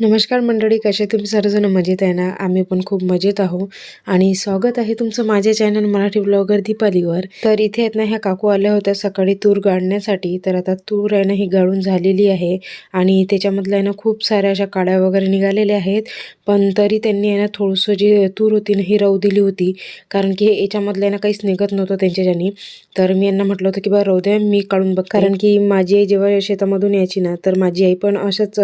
नमस्कार मंडळी कसे तुम्ही सर्वजण मजेत आहे ना? आम्ही पण खूप मजेत आहो आणि स्वागत आहे तुमचं माझ्या चॅनल मराठी ब्लॉगर दीपालीवर. तर इथे आहेत ना ह्या काकू आल्या होत्या सकाळी तूर गाळण्यासाठी तर आता तूर आहे ना ही गाळून झालेली आहे. आणि त्याच्यामधल्या आहे ना खूप साऱ्या अशा काड्या वगैरे निघालेल्या आहेत. पण तरी त्यांनी आहे ना थोडंसं जी तूर होती ना ही राहू दिली होती. कारण की याच्यामधलं आहे ना काहीच निघत नव्हतं त्यांच्याच्यानी. तर मी यांना म्हटलं होतं की बा राहू द्या मी काढून बघ कारण की माझी आई जेव्हा शेतामधून यायची ना तर माझी आई पण असंच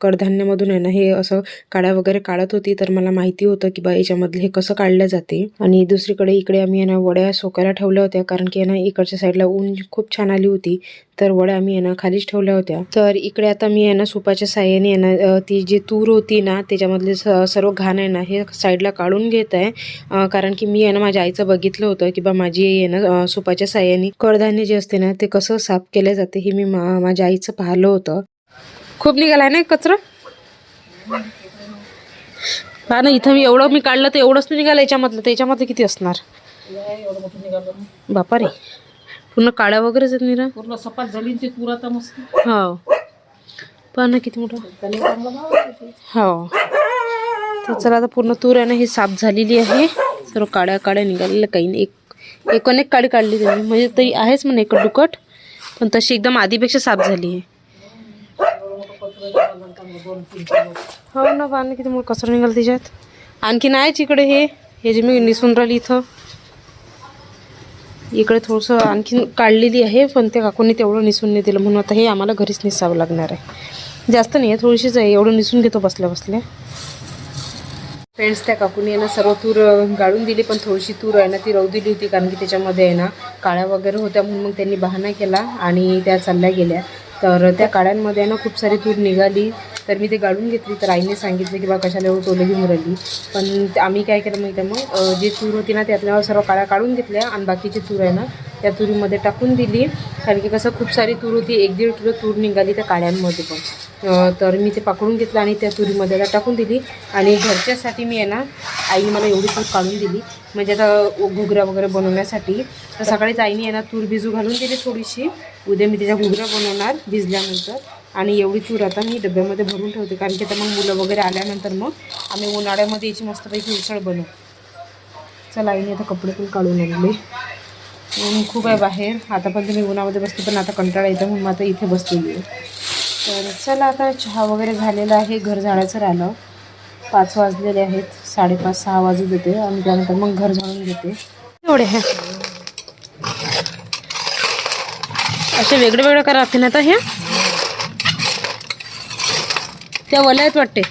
कडधान्यामधून आहे ना हे असं काड्या वगैरे काढत होती तर मला माहिती होतं की बा याच्यामधलं हे कसं काढलं जाते. आणि दुसरीकडे इकडे आम्ही आहे ना वड्या सोकायला ठेवल्या होत्या कारण की आहे ना इकडच्या साईडला ऊन खूप छान आली होती तर वड्या आम्ही आहे ना खालीच ठेवल्या होत्या. तर इकडे आता मी आहे ना सुपाच्या साह्याने आहे ना ती जी तूर होती ना त्याच्यामधले स- सर्व घाण आहे ना हे साईडला काढून घेत आहे. कारण की मी यांना ना माझ्या आईचं बघितलं होतं की बा माझी आई आहे ना सुपाच्या साह्याने कडधान्य जे असते ना ते कसं साफ केलं जाते हे मी मा- माझ्या आईचं पाहिलं होतं. खूप निघाला आहे ना कचरा? हा ना इथं मी एवढं मी काढलं तर एवढंच नाही निघालं याच्यामधलं. तर याच्यामध्ये किती असणार? बापा रे पूर्ण काड्या वगैरेच आहेत निरा. पूर्ण सपाट झाली ते तूर आता मस्त. हो. ना किती मोठं. हो. तर चला आता पूर्ण तूर आहे ना ही साफ झालेली आहे. सर्व काड्या काड्या निघालेल्या काही नाही. एक एक काडी काढली त्यांनी. म्हणजे तरी आहेच म्हणा एक दुकट पण तशी एकदम आधीपेक्षा साफ झाली आहे. हो ना पहा किती मोठं कचरा निघाल त्याच्यात? आणखीन आहेच इकडे हे. हे जे मी निसून राहिली इथं. इकडे थोडंसं आणखीन काढलेली आहे पण त्या काकूंनी तेवढं निसून नाही दिलं. म्हणून आता हे आम्हाला घरीच निसावं लागणार आहे. जास्त नाही आहे थोडीशीच आहे. एवढं निसून घेतो बसल्या बसल्या. फ्रेंड्स त्या काकूनी आहे ना सर्व तूर गाळून दिली पण थोडीशी तूर आहे ना ती राहू दिली होती. कारण की त्याच्यामध्ये आहे ना काळ्या वगैरे होत्या म्हणून मग त्यांनी बहाणा केला आणि त्या चालल्या गेल्या. तर त्या काड्यांमध्ये आहे ना खूप सारी तूर निघाली. तर मी ते गाळून घेतली. तर आईने सांगितलं की बा कशाला एवढं टोलं घेऊन राहिली. पण आम्ही काय केलं माहिती आहे मग जे जी तूर होती ना त्यातल्या सर्व काळ्या काढून घेतल्या. आणि बाकीची तूर आहे ना त्या तुरीमध्ये टाकून दिली. कारण की कसं खूप सारी तूर होती. एक दीड किलो तूर निघाली त्या काड्यांमध्ये पण. तर मी ते पकडून घेतलं आणि त्या तुरीमध्ये आता टाकून दिली. आणि घरच्यासाठी मी आहे ना आईने मला एवढी तूर काढून दिली. म्हणजे आता घुगऱ्या वगैरे बनवण्यासाठी. तर सकाळीच आईने आहे ना तूर भिजू घालून दिली थोडीशी. उद्या मी त्याच्या घुगऱ्या बनवणार भिजल्यानंतर. आणि एवढी तूर आता मी डब्यामध्ये भरून ठेवते. कारण की आता मग मुलं वगैरे आल्यानंतर मग आम्ही उन्हाळ्यामध्ये याची मस्तपैकी उसळ बनवू. चला आईने आता कपडे पण काढून आणले. ऊन खूप आहे बाहेर. आता पण तुम्ही उन्हामध्ये बसते पण आता कंटाळा येतं म्हणून आता इथे बसलेली आहे. तर चला आता चहा वगैरे झालेला आहे घर झाडायचं राहिलं. पाच वाजलेले आहेत साडेपाच सहा वाजू देते. आणि त्यानंतर मग घर झाडून घेते. एवढे हे असे वेगळे वेगळे करा लागते ना आता हे? त्या वल्या आहेत वाटते.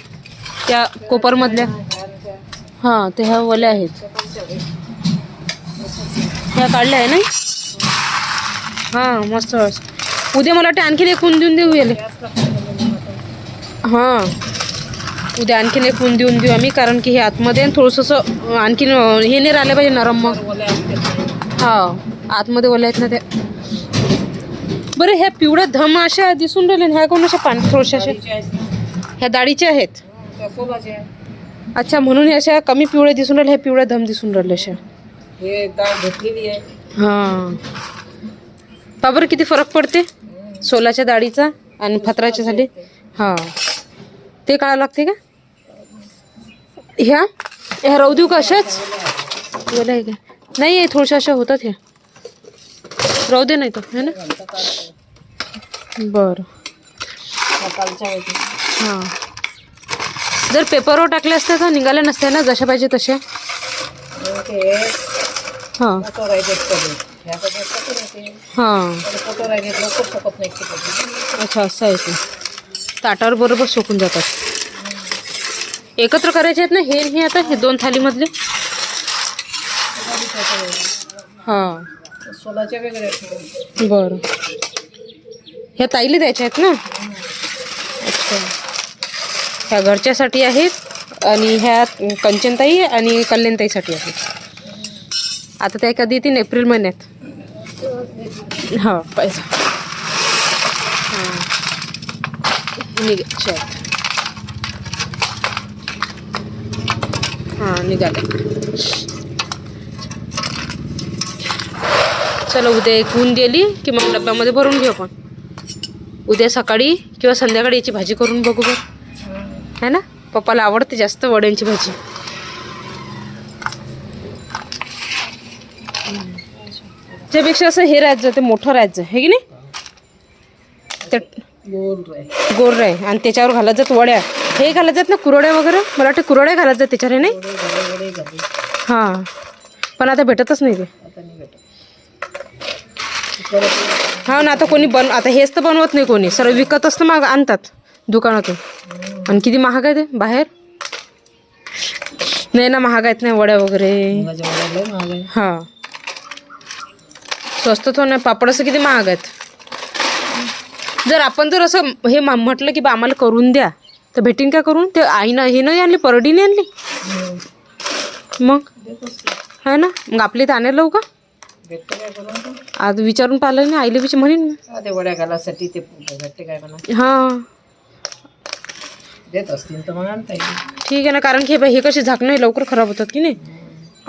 त्या कोपरमधल्या. हां ते ह्या वल्या आहेत. ह्या काढल्या आहे ना? हां मस्त. उद्या मला वाटतं आणखीन एक ऊन देऊन देऊ याले. हां. उद्या आणखीन एक ऊन देऊन देऊ आम्ही कारण की हे आतमध्ये थोडंसं आणखीन हे नाही राहिलं पाहिजे नरम मग. हा आतमध्ये ओल्या आहेत ना त्या. बरं ह्या पिवळ्या धम अशा दिसून राहिल्या ह्या कोण अशा पान थोड्याशा अशा? ह्या दाढीच्या आहेत. अच्छा म्हणून ह्या अशा कमी पिवळ्या दिसून राहिल्या ह्या पिवळ्या धम दिसून राहिल्या अशा. हे डाळ घेतलेली आहे. हां. पा बरं किती फरक पडते? सोलाच्या डाळीचा आणि फतराच्या झाली? हां. ते काढावं लागते का? ह्या? ह्या राहू देऊ का अशाच? बोला आहे का नाही आहे थोड्याशा अशा होतात ह्या राहू दे नाही तर है ना? बरं. होती हां. जर पेपरवर टाकले असते तर निघाले नसते ना जशा पाहिजे तसे ते हां. हां. अच्छा असं आहे ते. ताटावर बरोबर सोकून जातात. एकत्र करायचे आहेत ना हे हे आता हे दोन थालीमधले? हां. सोलाच्या वेगळ्या बरं. ह्या ताईले द्यायच्या आहेत ना? अच्छा. ह्या घरच्यासाठी आहेत आणि ह्या कंचनताई आणि कल्याणताईसाठी आहेत. आता त्या कधी येतील एप्रिल महिन्यात. हो पैसा. हां. निघायचे हां निघाले. चला उद्या एक ऊन गेली की मग डब्यामध्ये भरून घेऊ आपण. उद्या सकाळी किंवा संध्याकाळी याची भाजी करून बघू बरं. है ना? पप्पाला आवडते जास्त वड्यांची भाजी. त्यापेक्षा असं हे राज्य ते मोठं राज्य आहे की नाही? ते गोल राय गोर आहे आणि त्याच्यावर घालत जात वड्या. हे घालत जात ना कुरड्या वगैरे? मला वाटतं कुरड्या घालत जात त्याच्यावर हे नाही? हां. पण आता भेटतच नाही ते. हा ना आता कोणी बन आता हेच तर बनवत नाही कोणी. सर्व विकतच तर मग आणतात दुकानातून. आणि किती महाग आहे ते? बाहेर? नाही ना महाग आहेत नाही वड्या वगैरे. हा. स्वस्त तो नाही पापड असं किती महाग आहेत? जर आपण जर असं हे म्हटलं की बा आम्हाला करून द्या तर भेटीन का करून? ते आईनं हे नाही आणली परडीने आणली? मग. है ना? मग आपली तर आणायला लावू का आज विचारून पाहिलं नाही आईला विचार म्हणेन. हा, हां. ठीक आहे ना कारण की हे हे कसे झाकणं लवकर खराब होतात की नाही?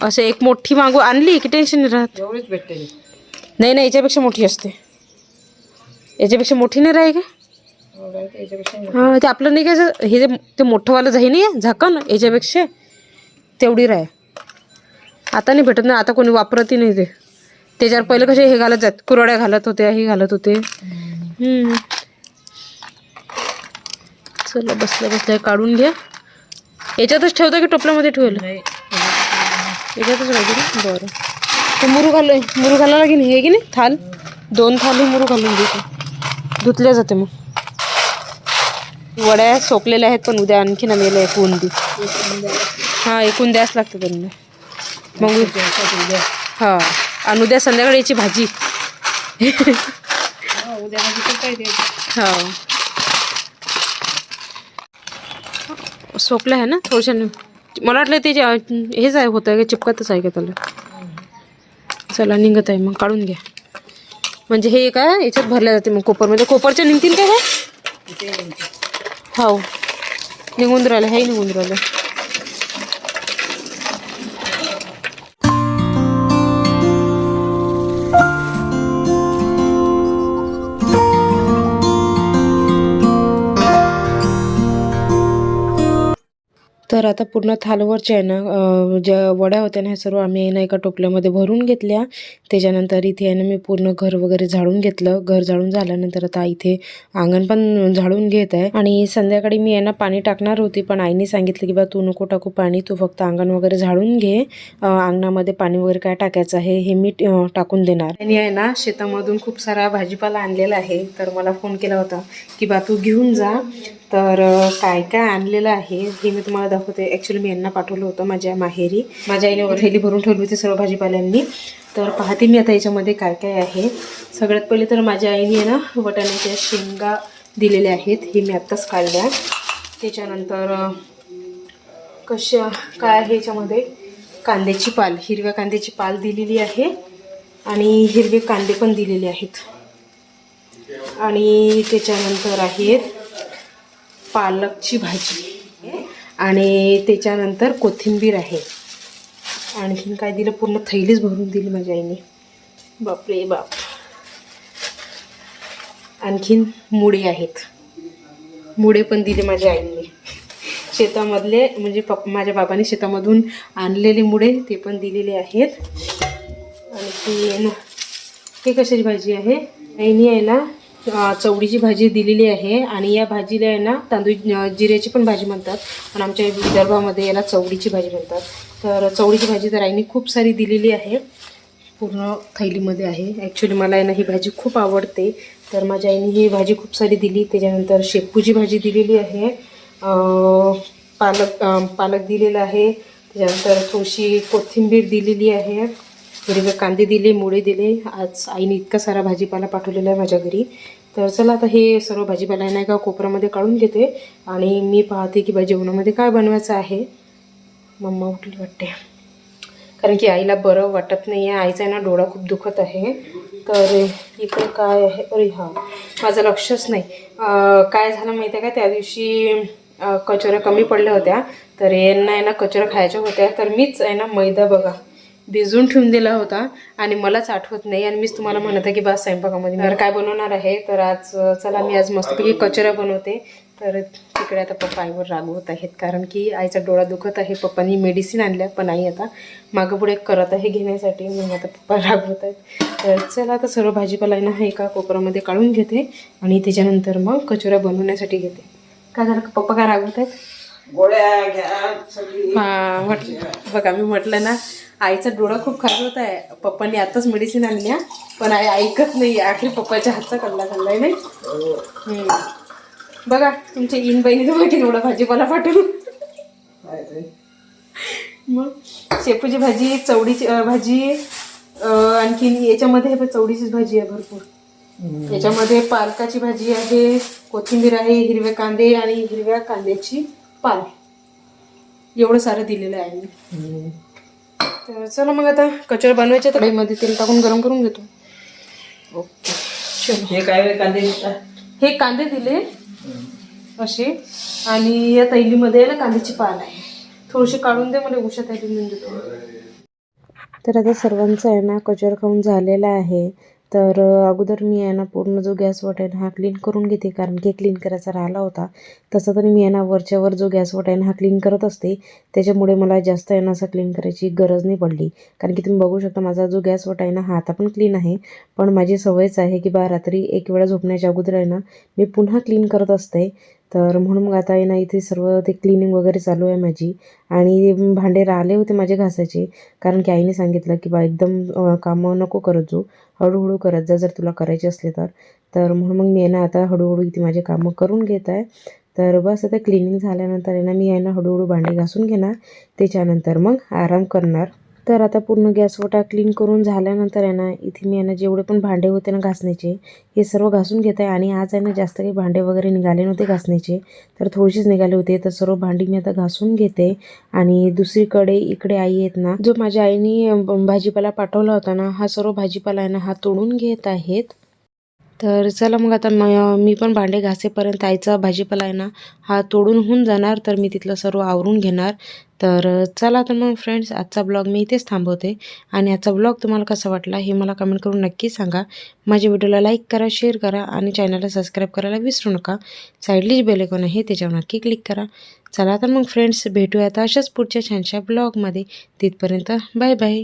असं एक मोठी मागू आणली की टेन्शन नाही राहत. एवढीच भेटते. नाही नाही याच्यापेक्षा मोठी असते. याच्यापेक्षा मोठी नाही राही का? नाही. हां ते आपलं नाही काय हे जे ते मोठंवालं जाई नाही आहे झाकण याच्यापेक्षा तेवढी राय आता नाही भेटत ना आता कोणी वापरतही नाही ते. त्याच्यावर पहिले कसे हे घालत जात कुरड्या घालत होत्या हे घालत होते. चला बसल्या बसल्या काढून घ्या. याच्यातच ठेवता की टोपल्यामध्ये ठेवलं याच्यातच राहते बरं. ते मुरू घाल मुरू घालायला लागेल हे की नाही? थाल. दोन थाली मुरू घालून देते. धुतल्या जाते मग. वड्या सोकलेल्या आहेत पण उद्या आणखी ना मेल्या एक उंदी. हां एकूण द्यास लागतं त्यांना. मग उ- उद्या हां आणि उद्या संध्याकाळी याची भाजी. हा, उद्या हो सोकलं आहे ना थोडशा मला वाटलं ते जे- हेच आहे होतं का चिपकतच आहे का त्याला? चला निघत आहे मग काढून घ्या. म्हणजे हे काय याच्यात भरल्या जाते मग कोपरमध्ये. कोपरच्या निघतील का हे? हो निघून राहिलं हे निघून राहिलं. तर आता पूर्ण थालवरच्या आहे ना ज्या वड्या होत्या ना ह्या सर्व आम्ही ना एका टोपल्यामध्ये भरून घेतल्या. त्याच्यानंतर इथे आहे ना मी पूर्ण घर वगैरे झाडून घेतलं. घर झाडून झाल्यानंतर आता इथे अंगण पण झाडून घेत आहे. आणि संध्याकाळी मी यांना पाणी टाकणार होती पण आईने सांगितलं की बा तू नको टाकू पाणी तू फक्त अंगण वगैरे झाडून घे. अंगणामध्ये पाणी वगैरे काय टाकायचं आहे हे मी टाकून देणार. आणि आहे ना शेतामधून खूप सारा भाजीपाला आणलेला आहे. तर मला फोन केला होता की बा तू घेऊन जा. तर काय काय आणलेलं आहे हे मी तुम्हाला दाखवते. ॲक्च्युली मी यांना पाठवलं होतं माझ्या माहेरी. माझ्या आईने थैली भरून ठेवली होती सर्व भाजीपाल्यांनी. तर पाहते मी आता याच्यामध्ये काय काय आहे. सगळ्यात पहिले तर माझ्या आईने ना वटाण्याच्या शेंगा दिलेल्या आहेत. हे मी आत्ताच काढल्या. त्याच्यानंतर कशा काय आहे याच्यामध्ये? कांद्याची पाल हिरव्या कांद्याची पाल दिलेली आहे. आणि हिरवे कांदे पण दिलेले आहेत. आणि त्याच्यानंतर आहेत पालकची भाजी. आणि त्याच्यानंतर कोथिंबीर आहे. आणखीन काय दिलं? पूर्ण थैलीच भरून दिली माझ्या आईने. बापरे बाप. आणखीन मुळे आहेत. मुळे पण दिले माझ्या आईने. शेतामधले म्हणजे पप माझ्या बाबाने शेतामधून आणलेले मुळे ते पण दिलेले आहेत. आणखी हे कशाची भाजी आहे? आईने आहे ना चवडीची भाजी दिलेली आहे आणि या भाजीला आहे ना तांदूळ जिऱ्याची पण भाजी म्हणतात. पण आमच्या विदर्भामध्ये याला चवडीची भाजी म्हणतात. तर चवडीची भाजी तर आईने खूप सारी दिलेली आहे. पूर्ण थैलीमध्ये आहे. ॲक्च्युली मला आहे ना ही भाजी खूप आवडते. तर माझ्या आईने ही भाजी खूप सारी दिली. त्याच्यानंतर शेपूची भाजी दिलेली आहे. पालक पालक दिलेला आहे. त्याच्यानंतर थोडीशी कोथिंबीर दिलेली आहे. हिरवे कांदे दिले मुळे दिले. आज आईने इतका सारा भाजीपाला पाठवलेला आहे माझ्या घरी. तर चला आता हे सर्व भाजीपाला नाही का कोपरामध्ये कोपऱ्यामध्ये काढून घेते. आणि मी पाहते की बा जेवणामध्ये काय बनवायचं आहे. मम्मा उठली वाटते. कारण की आईला बरं वाटत नाही आहे आईचा आहे ना डोळा खूप दुखत आहे. तर इकडे काय आहे? अरे हां माझं लक्षच नाही. काय झालं माहिती आहे का? त्या दिवशी कचोऱ्या कमी पडल्या होत्या. तर यांना आहे ना कचोऱ्या खायच्या होत्या. तर मीच आहे ना मैदा बघा. भिजवून ठेवून दिला होता आणि मलाच आठवत नाही आणि मीच तुम्हाला म्हणत आहे की बस स्वयंपाकामध्ये. तर काय बनवणार आहे? तर आज चला मी आज मस्तपैकी कचरा बनवते. तर तिकडे आता पप्पा आईवर रागवत आहेत कारण की आईचा डोळा दुखत आहे. पप्पानी मेडिसिन आणल्या पण आई आता मागं पुढे करत आहे घेण्यासाठी. मग आता पप्पा रागवत आहेत. तर चला आता सर्व भाजीपाला आहे ना हे एका कोपऱ्यामध्ये काढून घेते आणि त्याच्यानंतर मग कचोऱ्या बनवण्यासाठी घेते. काय झालं? पप्पा काय रागवत आहेत? गोळ्या घ्या सगळी हा म्हटलं बघा मी म्हटलं ना आईचा डोळा खूप खराब होत आहे पप्पांनी आताच मेडिसिन आणल्या पण आई ऐकत नाही आखरी पप्पाच्या हातचा कल्ला खाल्लाय नाही हम्म. बघा तुमच्या इन बहिणी तुम्हाला एवढा भाजीपाला पाठवून काय ते? मग शेपूची भाजी चवडीची अं, भाजी अं, आणखीन याच्यामध्ये हे बघ, चवडीचीच भाजी आहे भरपूर हम्म. याच्यामध्ये पालकाची भाजी आहे कोथिंबीर आहे हिरवे कांदे आणि हिरव्या कांद्याची पाल एवढं सारं दिलेलं आहे मी. तर चला मग आता कचोऱ्या बनवायच्या कढईमध्ये तेल टाकून गरम करून घेतो. ओके. चलो. हे काय कांदे? हे कांदे दिले असे. आणि या तैलीमध्ये ना कांद्याची पाल आहे. थोडीशी काढून दे मला आहे देऊन देतो. तर आता सर्वांचं आहे ना कचोर खाऊन झालेला आहे. तर अगोदर मी आहे ना पूर्ण जो गॅस वट आहे ना हा क्लीन करून घेते. कारण की क्लीन करायचा राहिला होता. तसं तर मी आहे ना वरच्यावर जो गॅस वट आहे ना हा क्लीन करत असते. त्याच्यामुळे मला जास्त आहे ना असं क्लीन करायची गरज नाही पडली. कारण की तुम्ही बघू शकता माझा जो गॅस वट आहे ना हा आता पण क्लीन आहे. पण माझी सवयच आहे की बा रात्री एक वेळा झोपण्याच्या अगोदर आहे ना मी पुन्हा क्लीन करत असते. तर म्हणून मग आता आहे ना इथे सर्व ते क्लिनिंग वगैरे चालू आहे माझी. आणि भांडे राहिले होते माझे घासायचे कारण की आईने सांगितलं की बा एकदम कामं नको करत जो हळूहळू करत जा जर तुला करायचे असले तर. तर म्हणून मग मी आहे ना आता हळूहळू इथे माझे कामं करून घेत आहे. तर बस आता क्लिनिंग झाल्यानंतर आहे ना मी आहे ना हळूहळू भांडे घासून घेणार. त्याच्यानंतर मग आराम करणार. तर आता पूर्ण गॅस वटा क्लीन करून झाल्यानंतर आहे ना इथे मी आहे ना जेवढे पण भांडे होते ना घासण्याचे हे सर्व घासून घेत आहे आणि आज आहे ना जास्त काही भांडे वगैरे निघाले नव्हते घासण्याचे तर थोडीशीच निघाले होते. तर सर्व भांडी मी आता घासून घेते. आणि दुसरीकडे इकडे आई आहेत ना जो माझ्या आईने भाजीपाला पाठवला होता ना हा सर्व भाजीपाला आहे ना हा तोडून घेत आहेत. तर चला मग आता म मी पण भांडे घासेपर्यंत आईचा भाजीपाला आहे ना हा तोडून होऊन जाणार तर मी तिथलं सर्व आवरून घेणार. तर चला तर मग फ्रेंड्स आजचा ब्लॉग मी इथेच थांबवते. आणि आजचा ब्लॉग तुम्हाला कसा वाटला हे मला कमेंट करून नक्की सांगा. माझ्या व्हिडिओला लाईक करा शेअर करा आणि चॅनलला सबस्क्राईब करायला विसरू नका. साईडलीच बेलेकॉन आहे त्याच्यावर नक्की क्लिक करा. चला तर मग फ्रेंड्स भेटूया आता अशाच पुढच्या छानशा ब्लॉगमध्ये तिथपर्यंत बाय बाय